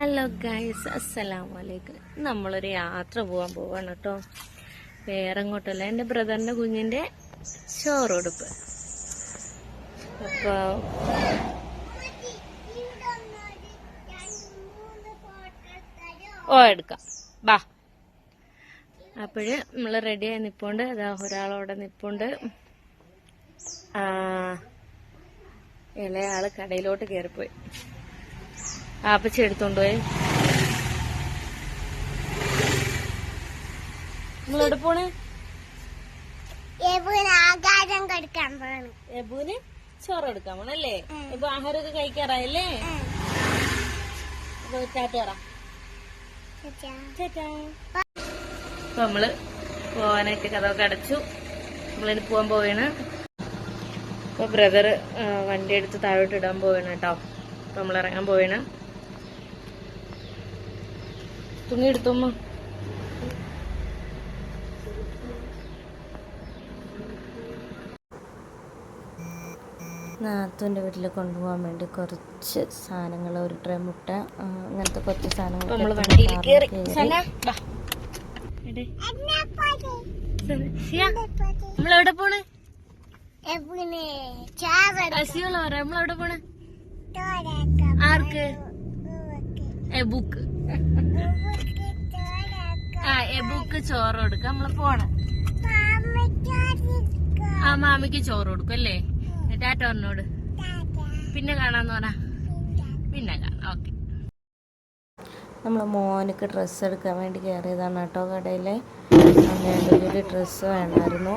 Hello guys അസ്സലാം വലൈക്കും നമ്മളൊരു യാത്ര പോകാൻ പോവാണ് കേട്ടോ വേറെ അങ്ങോട്ടല്ല എന്റെ ബ്രദറിന്റെ കുഞ്ഞിന്റെ ചോറുടുപ്പ്. അപ്പോൾ ഓ എടുക്കാം. ബാ. അപ്പോഴ് നമ്മൾ റെഡിയായി നിൽപ്പുണ്ട് അതാ ഒരാളവിടെ നിൽപ്പുണ്ട് ഇളയാൾ കടയിലോട്ട് കയറിപ്പോയി ആപ്പച്ചി എടുത്തോണ്ട് പോയി നമ്മളെവിടെ പോണ് ആകാരം കൊടുക്കാൻ പോകണം എബുവിന് ചോറ് എടുക്കാൻ പോണല്ലേ? ഇപ്പൊ ആഹാരമൊക്കെ കഴിക്കാറായല്ലേ? അപ്പൊ. അപ്പൊ നമ്മൾ പോവാനായിട്ട് കഥമൊക്കെ അടച്ചു. നമ്മളിനി പോവാൻ പോവാണ്. ഇപ്പൊ ബ്രദർ വണ്ടി എടുത്ത് താഴോട്ട് ഇടാൻ പോവാണ് കേട്ടോ. അപ്പൊ നമ്മൾ ഇറങ്ങാൻ പോവാണ്. തുണി എടുത്തോമ്മ നാത്തുവിന്റെ വീട്ടിൽ കൊണ്ടുപോകാൻ വേണ്ടി കുറച്ച് സാധനങ്ങൾ ഒരു ട്രേ മുട്ട അങ്ങനത്തെ കുറച്ച് സാധനങ്ങൾ നമ്മൾ വണ്ടിയിൽ കയറി. നമ്മളെവിടെ പോണ്? എവിടെ? ചാവ അസിയുള്ള പറ നമ്മളെവിടെ പോണ്? ആർക്ക്? എബുക്ക്. ആ എ ബുക്ക് ചോറ് കൊടുക്കാം. നമ്മൾ പോണം. ആ മാമിക്ക് ചോറ് കൊടുക്കും അല്ലേ? ടാറ്റോറിനോട് പിന്നെ കാണാന്ന് പറ പിന്നെ കാണാം. ഓക്കെ. നമ്മൾ മോനക്ക് ഡ്രസ്സ് എടുക്കാൻ വേണ്ടി കയറിയതാണ് കേട്ടോ കടയിൽ ഒരു ഡ്രസ്സ് വേണമായിരുന്നു.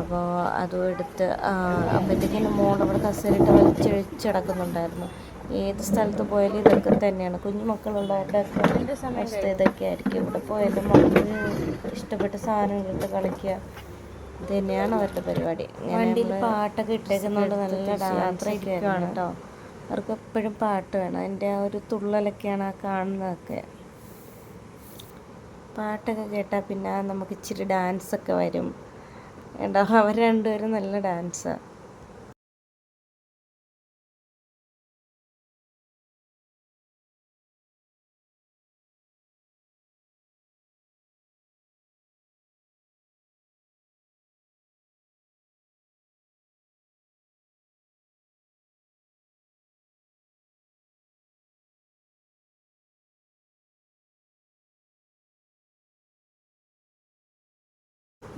അപ്പോൾ അതും എടുത്ത് അപ്പോഴത്തേക്കിനും മോൾ അവിടെ കസേരയിട്ട് വലിച്ചഴിച്ചടക്കുന്നുണ്ടായിരുന്നു ഏത് സ്ഥലത്ത് പോയാലും ഇതൊക്കെ തന്നെയാണ്. കുഞ്ഞു മക്കളുള്ളവരുടെ അവസ്ഥ ഇതൊക്കെ ആയിരിക്കും ഇവിടെ പോയാലും മക്കൾക്ക് ഇഷ്ടപ്പെട്ട സാധനങ്ങളിട്ട് കളിക്കുക. ഇത് തന്നെയാണ് അവരുടെ പരിപാടി. വണ്ടിയിൽ പാട്ടൊക്കെ ഇട്ടേക്കുന്നതുകൊണ്ട് നല്ല ഡാൻസ് കേട്ടോ. അവർക്ക് എപ്പോഴും പാട്ട് വേണം. അതിന്റെ ആ ഒരു തുള്ളലൊക്കെയാണ് ആ കാണുന്നതൊക്കെ. പാട്ടൊക്കെ കേട്ടാൽ പിന്നെ നമുക്ക് ഇച്ചിരി ഡാൻസൊക്കെ വരും. ഏട്ടാ അവർ രണ്ടുപേരും നല്ല ഡാൻസാണ്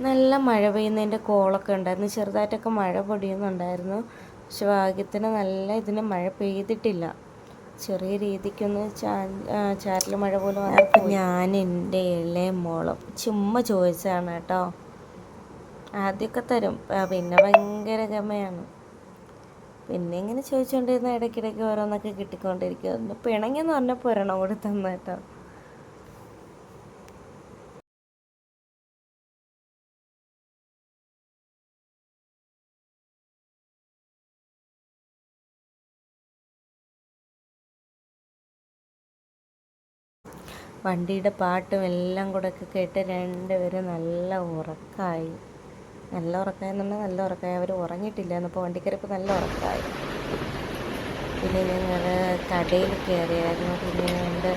നല്ല മഴ പെയ്യുന്നതിന്റെ കോളൊക്കെ ഉണ്ടായിരുന്നു. ചെറുതായിട്ടൊക്കെ മഴ പൊടിയുന്നുണ്ടായിരുന്നു. പക്ഷെ ഭാഗ്യത്തിന് നല്ല ഇതിന് മഴ പെയ്തിട്ടില്ല. ചെറിയ രീതിക്കൊന്ന് ചാ ചാറ്റൽ മഴ പോലെ വന്നപ്പോൾ ഞാൻ എന്റെ ഇളയ മോളും ചുമ്മാ ചോദിച്ചതാണ് കേട്ടോ. ആദ്യമൊക്കെ തരും. പിന്നെ ഭയങ്കര ഗമയാണ്. പിന്നെ ഇങ്ങനെ ചോദിച്ചുകൊണ്ടിരുന്ന ഇടയ്ക്കിടയ്ക്ക് ഓരോന്നൊക്കെ കിട്ടിക്കൊണ്ടിരിക്കും. പിണങ്ങി പിണങ്ങിയെന്ന് പറഞ്ഞപ്പോൾ ഒരെണ്ണം കൂടി തന്നു കേട്ടോ വണ്ടിയുടെ പാട്ടും എല്ലാം കൂടെ ഒക്കെ കേട്ട് രണ്ടുപേരും നല്ല ഉറക്കമായി നല്ല ഉറക്കമായി എന്ന് പറഞ്ഞാൽ നല്ല ഉറക്കമായി അവർ ഉറങ്ങിയിട്ടില്ല എന്നപ്പോൾ വണ്ടിക്കരപ്പോൾ നല്ല ഉറക്കമായി പിന്നെ ഞങ്ങൾ കടയിൽ കയറിയായിരുന്നു. പിന്നെ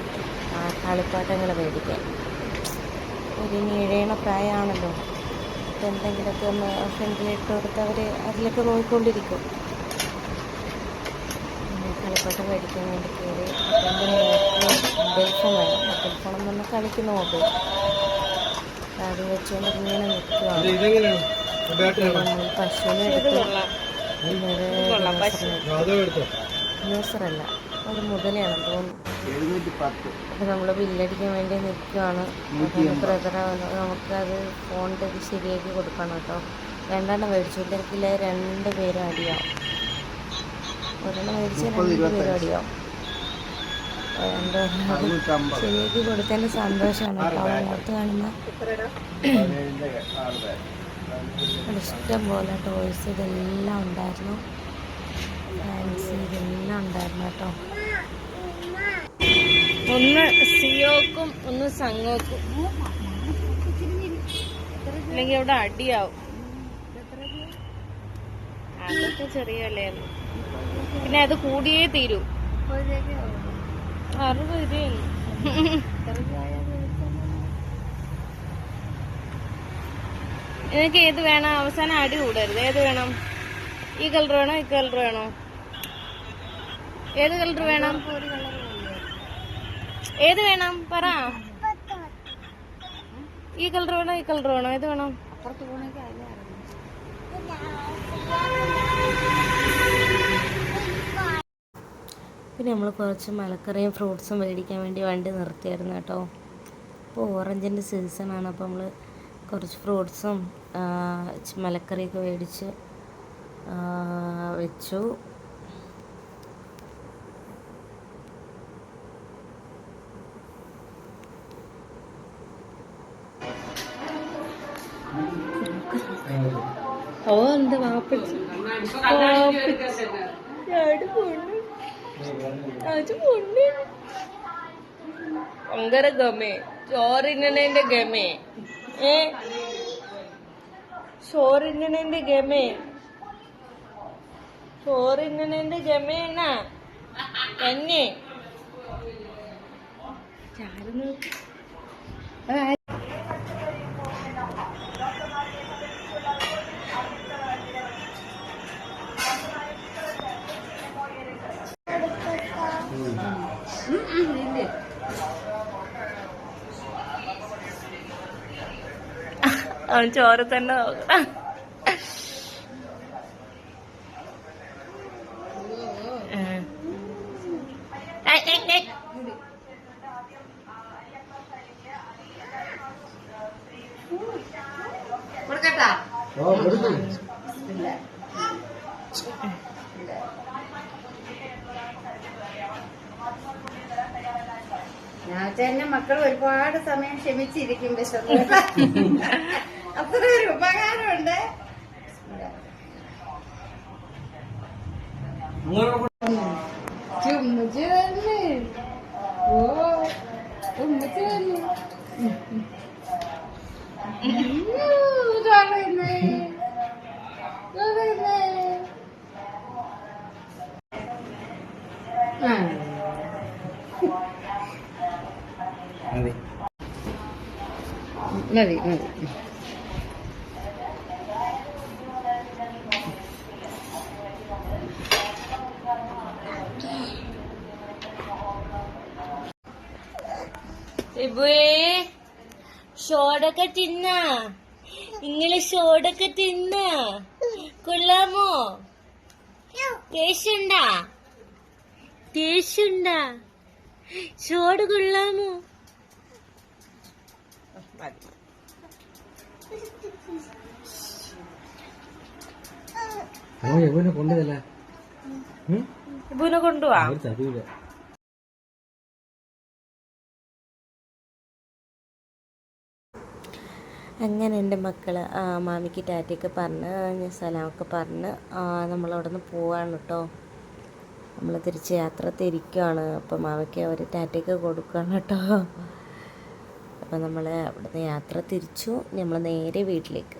ആ കളിപ്പാട്ടങ്ങൾ മേടിക്കാൻ. ഇനി ഇഴയണ പ്രായമാണല്ലോ. അപ്പോൾ എന്തെങ്കിലുമൊക്കെ ഒന്ന് ഫ്രണ്ടിലിട്ട് കൊടുത്ത് അവർ അതിലൊക്കെ നോക്കിക്കൊണ്ടിരിക്കും. കളിപ്പാട്ടം മേടിക്കാൻ വേണ്ടി കയറി അപ്പം എന്റെ മൊബൈൽ ഫോൺ വേണം മൊബൈൽ ഫോൺ എന്ന് പറഞ്ഞാൽ കളിക്കുന്ന മൊബൈൽ. അത് വെച്ചുകൊണ്ട് ഇങ്ങനെ നിൽക്കുകയാണ് നമ്മൾ പശുവിനെ എടുത്ത് ന്യൂസറല്ല ഒരു മുതലയാണ് തോന്നുന്നു. അപ്പോൾ നമ്മൾ ബില്ലടിക്കാൻ വേണ്ടി നിൽക്കുകയാണ് ബ്രദറെ നമുക്കത് ഫോണിന്റെ ശരിയാക്കി കൊടുക്കണം കേട്ടോ. രണ്ടെണ്ണം മേടിച്ചു. ഇല്ലെങ്കിൽ രണ്ട് പേരും അടിയാവും ഒരെണ്ണം മേടിച്ച് രണ്ട് പേരും അടിയാവും. എന്താ ശരിയാക്കി കൊടുത്തതിന്റെ സന്തോഷമാണ് കേട്ടോ. മുഖത്ത് കാണുന്ന ഇഷ്ടം പോലെ ടോയ്സ് ഇതെല്ലാം ഉണ്ടായിരുന്നു. ഫാൻസി ഇതെല്ലാം ഉണ്ടായിരുന്നു കേട്ടോ. ഒന്ന് സിയോക്കും ഒന്ന് സംഘോക്കും. അല്ലെങ്കിൽ അവിടെ അടിയാവും. അതൊക്കെ ചെറിയ വിലയാണ് പിന്നെ അത് കൂടിയേ തീരൂ. അറുപത് നിനക്ക് ഏത് വേണം? അവസാനം അടി കൂടരുത്. ഏത് വേണം? ഈ കളർ വേണോ? ഈ കളർ വേണോ? ഏത് കളർ വേണം? ഏത് വേണം? പറ. ഈ കളർ വേണോ? ഈ കളർ വേണോ? ഏത് വേണം? പിന്നെ നമ്മൾ കുറച്ച് മലക്കറിയും ഫ്രൂട്ട്സും മേടിക്കാൻ വേണ്ടി വണ്ടി നിർത്തിയായിരുന്നു കേട്ടോ. ഇപ്പോൾ ഓറഞ്ചിന്റെ സീസണാണ്. അപ്പോൾ നമ്മൾ കുറച്ച് ഫ്രൂട്ട്സും മലക്കറിയൊക്കെ മേടിച്ച് വെച്ചു. ഓ എന്താ വാപ്പിച്ച് ഭയങ്കര ഗമേ. ചോറിന്നതിന്റെ ഗമേ. ഏ? ചോറിന്നതിന്റെ ഗമേ. ചോറിന്നതിന്റെ ഗമേന തന്നെ ചാരു നോക്ക് അവൻ ചോറ് തന്നെ നോക്കണം. ഉം. ഞാച്ചേന്റെ മക്കൾ ഒരുപാട് സമയം ക്ഷമിച്ചിരിക്കും വിശന്ന് അത്ര ഒരു ഉപകാരമുണ്ട്. ചുമ്മിച്ച് തന്നെ ഓ ചുമ്മിച്ച് തന്നെ മതി മതി. ഷോടൊക്കെ തിന്ന. നിങ്ങൾ ഷോടൊക്കെ തിന്ന. കൊള്ളാമോ? ടേസ്റ്റുണ്ടാ ടേസ്റ്റുണ്ടാ ഷോട് കൊള്ളാമോ? അവൻ എവനെ കൊണ്ടതല്ല ഇബുവിനെ കൊണ്ടുപോവാ അങ്ങനെ എന്റെ മക്കൾ മാമിക്ക് ടാറ്റയൊക്കെ പറഞ്ഞ് ഞാൻ സലാമൊക്കെ പറഞ്ഞ് നമ്മളവിടെ നിന്ന് പോവാണ് കേട്ടോ നമ്മൾ തിരിച്ച് യാത്ര തിരിക്കുകയാണ് അപ്പോൾ മാമിക്ക് അവർ ടാറ്റയൊക്കെ കൊടുക്കുകയാണ് കേട്ടോ അപ്പോൾ നമ്മൾ അവിടുന്ന് യാത്ര തിരിച്ചു. നമ്മൾ നേരെ വീട്ടിലേക്ക്.